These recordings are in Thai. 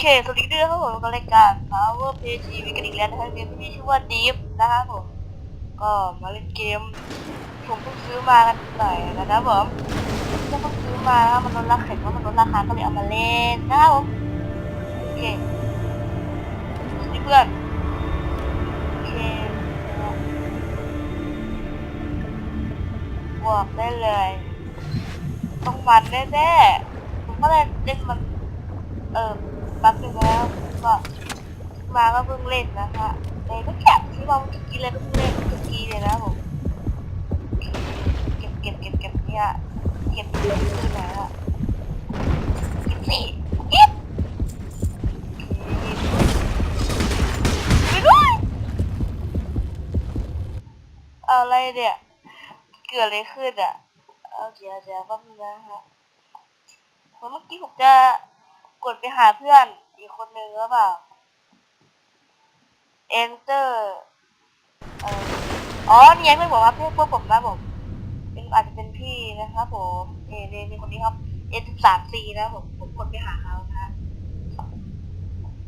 เคสวัสดีด้วยครับผมกับรายการ Power PG มีกันอีกแล้วนะครับเกมที่มีชื่อว่า Deep นะครับผม ก็มาเล่นเกมผมเพิ่งซื้อมากันหน่อยนะครับผมก็เพิ่งซื้อมาครับมันลดราคาเห็นว่ามันลดราคาก็เลยเอามาเล่นนะครับผมโอเคสวัสดีเพื่อนโอเคบวกได้เลย ต้องมันแน่ๆผมก็เลยเล่นมันเออ ปั๊บนึงแล้วก็มาก็เพิ่งเล่นนะคะในก็แคปที่ว่าเมื่อกี้เลยเพิ่งเล่นเมื่อกี้เลยนะผมเก็บเก็บเก็บเก็บเนี่ยเก็บเก็บที่ไหนะเก็บสี่เก็บไปด้วยอะไรเนี่ยเกิดอะไรขึ้นอะเอาเดี๋ยวเดี๋ยวแป๊บนึงนะฮะเพราะเมื่อกี้ผมจะ กดไปหาเพื่อนอีกคนนึงหรือเปล่า enter อ๋อนี่ไงเพื่อนผมครับเพื่อนพวกผมนะผมเป็นอาจจะเป็นพี่นะครับผมเอเนี่คนนี้ครับ N 1 3 C นะผมผมกดไปหาเขานะฮะ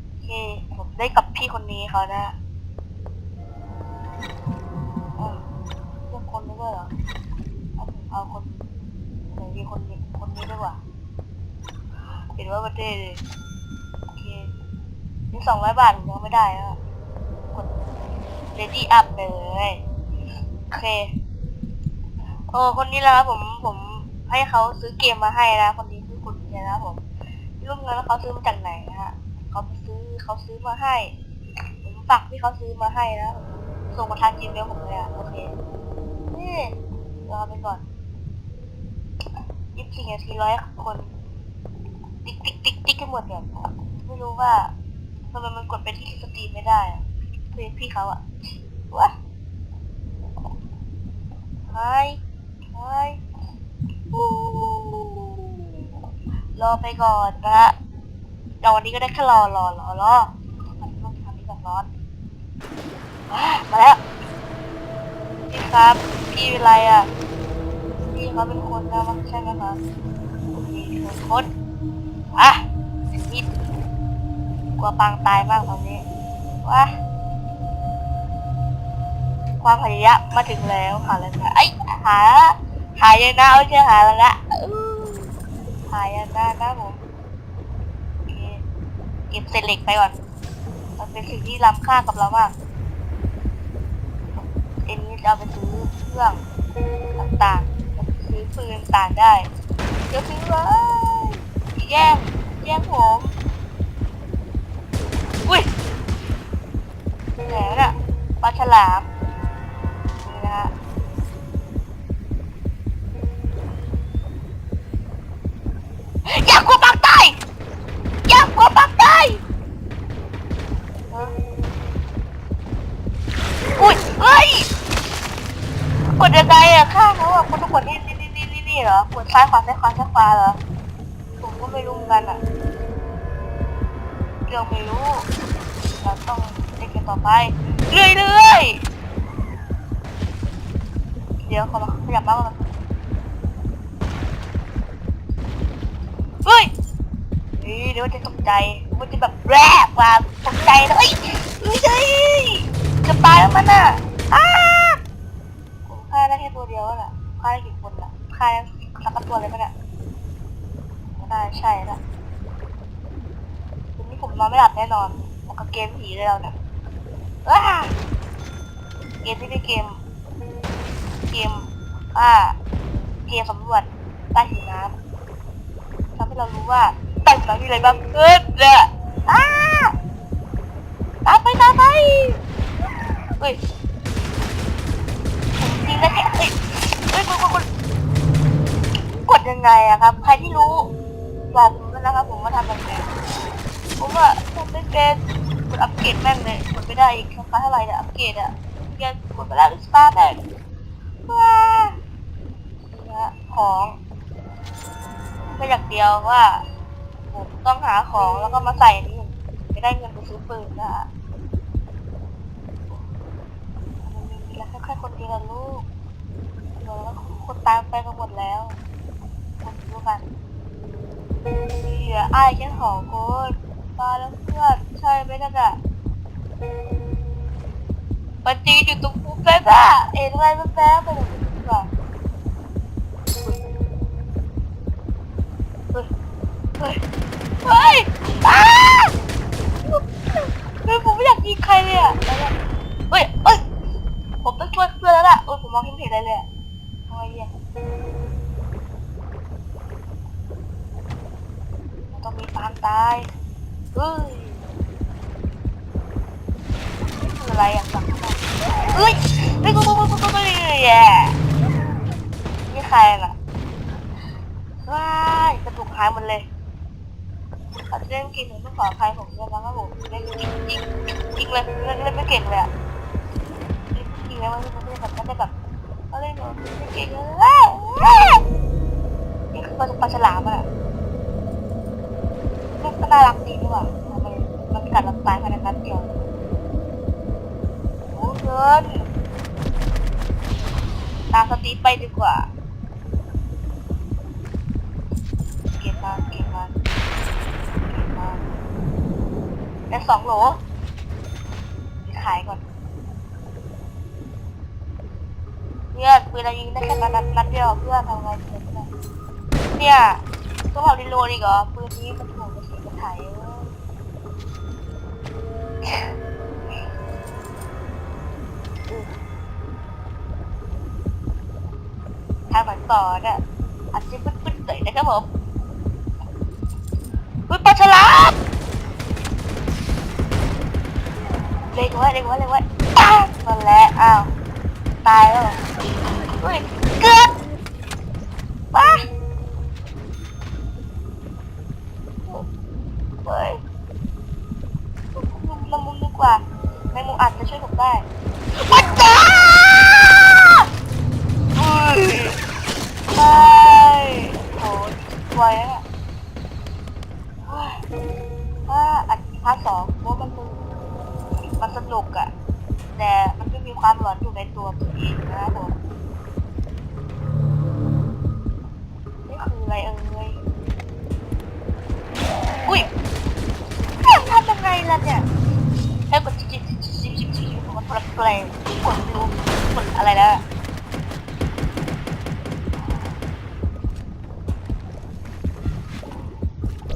โอเคผมได้กับพี่คนนี้เขานะอ๋อเลือกคนนี้ด้วยเหรอเอาผมเอาคนไหนดีคนนี้คนนี้ด้วยว่ะ เห็นว่าประเทศเลยโอเคนี่สองร้อยบาทผมยังไม่ได้อะกด ready up ไปเลยโอเคโอ้คนนี้และครับผมผมให้เขาซื้อเกมมาให้นะคนนี้คือคุณเนี่ยนะผมไม่รู้เหมือนว่าเขาซื้อมาจากไหนนะฮะเขาซื้อเขาซื้อมาให้ผมฝากที่เขาซื้อมาให้นะส่งมาทางจีเมลผมเลยอะโอเคนี่รอไปก่อนยี่สิบสี่นาทีร้อยคน ติ๊กติ๊กติ๊กติ๊กกันหมดเนี่ยไม่รู้ว่าทำไมมันกดไปที่สตรีมไม่ได้อะเพลงพี่เขาอะวะไฮไฮรอไปก่อนนะฮะเดี๋ยววันนี้ก็ได้แค่รอรอรอรอมันต้องทำนี้แบบร้อนมาแล้วพี่ครับพี่เป็นไรอะพี่เขาเป็นคนนะใช่ไหมครับพี่คือคน อะนี่กลัวปางตายมากตอนนี้ว้าความพยายามมาถึงแล้วหาแล้วนะไอ้หาหายนะเอาเชื่อหาแล้วนะหายานะนะผมโอเคเก็บเศษเหล็กไปก่อน มันเป็นสิ่งที่ล้ำค่ากับเรามากอ็นนี้จะเอาไปซื้อเครื่องต่างๆ ซื้อปืนต่างได้ เดี๋ยวซื้อเลย แย่งแย่งผมอุ้ยเป็นไงวะเนี่ยปลาฉลามนี่นะฮะอยากกลัวปากตายอยากกลัวปากตายเอออุ้ยเฮ้ยกดยังไงอะข้างเขาอะกดต้องกดนี่นี่นี่นี่นี่เหรอกดซ้ายขวาซ้ายขวาซ้ายขวาเหรอ ไม่รู้เหมือนกันอะเราไม่รู้ เราต้องเล่นกันต่อไปเรื่อยๆเดี๋ยวขอมาขยับบ้างก่อนเฮ้ยนี่เดี๋ยวมันจะตกใจมันจะแบบแรกว่าตกใจแล้วเฮ้ยเฮ้ยเฮ้ยจะตายแล้วมันอะอ้าผมฆ่าได้แค่ตัวเดียวน่ะฆ่าได้กี่คนอะฆ่าได้สักตัวเลยปะเนี่ย น่าใช่ละวันนี้ผมนอน ไม่หลับแน่นอนแล้วก็เกมผีเลยเราเนี่ยว้าเกมที่เป็นเกม เกมอ่าเกมสำรวจใต้ผิวน้ำทำให้เรารู้ว่าใต้ผิวน้ำมีอะไรบ้างเกิดเนี่ยอ้าตามไปตามไปเฮ้ยผมจริงนะแค่เฮ้ยเฮ้ยกดกดกดกดยังไงอะครับ ใครที่รู้บอกผมด้วยนะครับ ผมว่าทำแบบไหน ผมว่าทำไม่เป็นกดอัปเกรดแม่งเลยกดไม่ได้อีกราคาเท่าไหร่เนี่ยอัปเกรดอะเกียกดไปแล้วสตาร์แม่งว้านี่ฮะของไม่อย่างเดียวว่าผมต้องหาของแล้วก็มาใส่นี่จะได้เงินไปซื้อปืนนะฮะมันมีแล้วแค่คนเดียวนะลูกเดี๋ยวแล้วคนตามไปกันหมดแล้วคนรู้กันเหลืออ้ายแค่สองคน ตาแล้วเพื่อนใช่ไหมนั่นอะมันจีนอยู่ตรงมุมนั้นอะเห็นไรแป๊บๆไปเลยดีกว่าเฮ้ยเฮ้ยเฮ้ยอ้าเฮ้ยผมไม่อยากยิงใครเลยอะเฮ้ยเฮ้ยผมต้องช่วยเพื่อนแล้วล่ะเออผมมองไม่เห็นอะไรเลยอะทำไมเนี่ยมันต้องมีปางตาย เฮ้ยอะไรอะสั่งเฮ้ยเฮ้ยกูกูกูกูกูแย่นี่ใครน่ะว้ายกระดูกหายหมดเลยขอเล่นกินผมต้องขออภัยผมด้วยนะครับผมเล่นจริงจริงจริงเลยเล่นเล่นไม่เก่งเลยอะจริงๆแล้วมันไม่ได้แบบไม่ได้แบบก็เล่นแบบไม่เก่งเลยนี่คือปลาฉลามอะ มันก็น่ารักดีด้วยว่ะมันมันกัดเราตายภายในนัดเดียวโอ้เกินตามสตีไปดีกว่า เก็บมาเก็บมาเก็บมาได้สองโหลขายก่อนเพื่อนปืนเรายิงได้แค่นัดนัดนัดเดียวเพื่อทำไงเพื่อนเนี่ยเนี่ยต้องเอารีโลดีกเหรอปืนนี้มัน ถูกกระสุนกระไถเว้ยทางเหมือนต่อนี่ยอาจจะปึ๊ดๆหน่อยนะครับผมอุ้ยปลาฉลามเล็งไว้เล็งไว้เล็งไว้ป้าบนั่นแหละอ้าว ตายแล้วเหรอเฮ้ยเกือบป้า เฮ้ย มุมละมุมดีกว่าแมงมุมอาจจะช่วยผมได้วัดจ้าเฮ้ยไม่โหไวอะเฮ้าอัดพาร์ทสองเพรามันสนุกมันสนุกอะแต่มันก็มีความหลอนอยู่ในตัวตัวเองนะครับผม อะไรกดไม่รู้กดอะไรแล้วอะ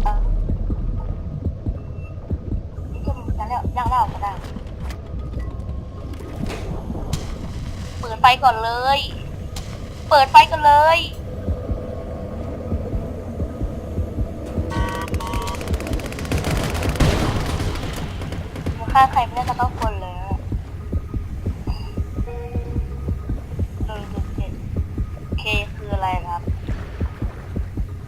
เออนี่ก็มันแล้วย่างเล่าก็ได้เปิดไฟก่อนเลย เปิดไฟก่อนเลยฆ่าใครไม่ได้ก็ต้องคนเลยอะหนึ่งหนึ่งเจ็ดเคคืออะไรครับ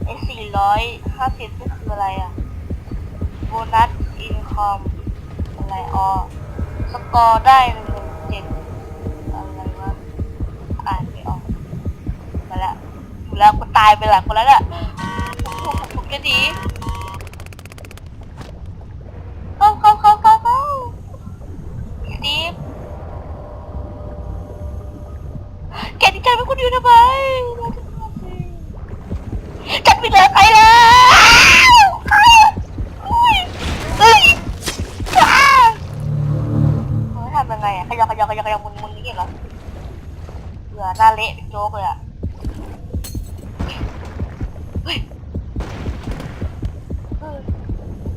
ไอ้สี่ ร้อยห้าสิบก็คืออะไรอะ โบนัสอินคอมอะไรอ๋อสกอร์ได้หนึ่งเจ็ดอะไรวะอ่านไม่ออกมาแล้วอยู่แล้วก็ตายไปหลายคนแล้วเนี่ยผมผมผมจะหนีเข้าเข้าเข้าเข้าเข้า สตีฟแกที่ใจเป็นคนอยู่ทำไมจัดไปเลยไปแล้วอุ้ยเฮ้ยอ้าเฮ้ยทำยังไงอะข ยับขยับขยับขยับมุนมุนนี่เหรอเบื่อหน้าเละเป็นโจ๊กเลยอะเฮ้ยเฮ้ย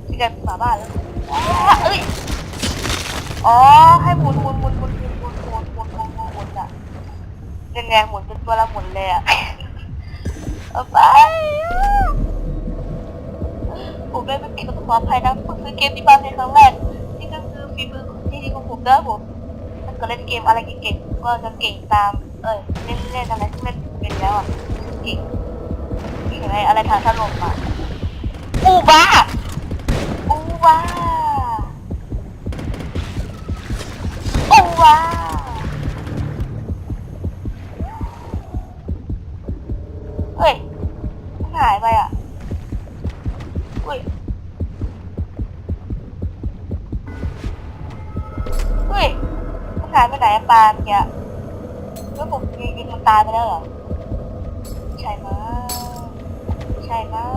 ที่กันฝาบ้านแล้วอ้าเอ้ย อ๋อ ให้หมุนหมุนหมุนหมุนหมุนหมุนหมุนหมุนหมุนหมุนหมุนอะเป็นไงหมุนเป็นตัวละหมุนเลยอะเอาไปผมได้ไม่เก่งก็ต้องขออภัยนะผมซื้อเกมที่บ้านในครั้งแรกนี่ก็คือฝีมือที่ดีของผมนะผม ก็เล่นเกมอะไรเก่งๆก็จะเก่งตาม เอ้ยเล่นเล่นอะไรที่เล่นเป็นแล้วอะเก่งเก่งอะไรอะไรทางถล่มอะอูบ้าอูบ้าอูบ้า ตายไปไหนอะปลาเมื่อกี้แล้วผมยิงยิงมันตายไปแล้วเหรอ ใช่มั้ยใช่มั้ย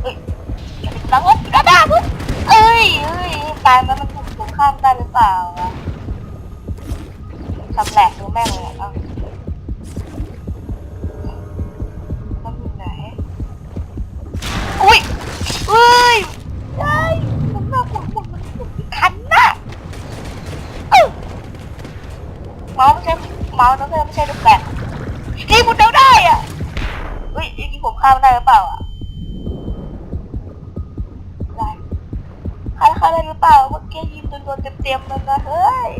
เฮ้ยหลังผมกระดาษเอ้ยเอ้ยตายมันมันถูกผมข้ามได้หรือเปล่าวะทำแหลกดูแม่งเลยอะมันอยู่ไหน อุ้ยเอ้ยได้ผมน่าผมผมมันผมคันน่ะเอ้าเมาส์ไม่ใช่เมาส์นะเพื่อนไม่ใช่ลูกแบกนี่ผมเดาได้อะอุ้ยนี่ผมข้ามได้หรือเปล่าอะได้ข้ามข้าได้หรือเปล่าเมื่อกี้ยิงโดนโดนเต็มๆเลยนะเฮ้ย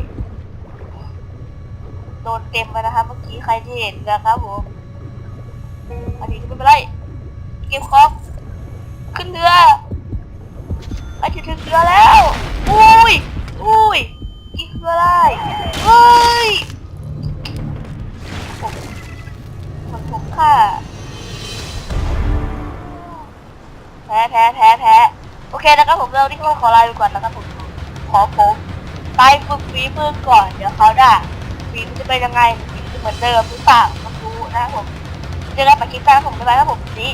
โดนเต็มเลยนะคะเมื่อกี้ใครที่เห็นนะครับผมอันนี้ไม่เป็นไรเก็บของขึ้นเรือไปจะถึงเรือแล้ว อุ้ย อุ้ยกินเรือได้เฮ้ย ค่ะ แพ้แพ้แพ้แพ้โอเคนะครับผมเราที่ก็ขอลาไปก่อนนะครับผมขอผมไปฝึกฝีมือก่อน เดี๋ยวเขาได้ฝีมือจะเป็นยังไงฝีมือเหมือนเดิมหรือเปล่าต้องรู้นะครับผมเจอกันใหม่คลิปหน้าครับผมบ๊ายบายครับผมนนี้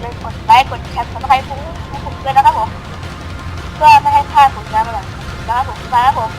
เลยกดไลค์กดแชร์สมัครให้ผมให้ผมด้วยนะครับผมเพื่อไม่ให้พลาดผลงานใหม่ๆนะครับผมบ๊ายบายครับผม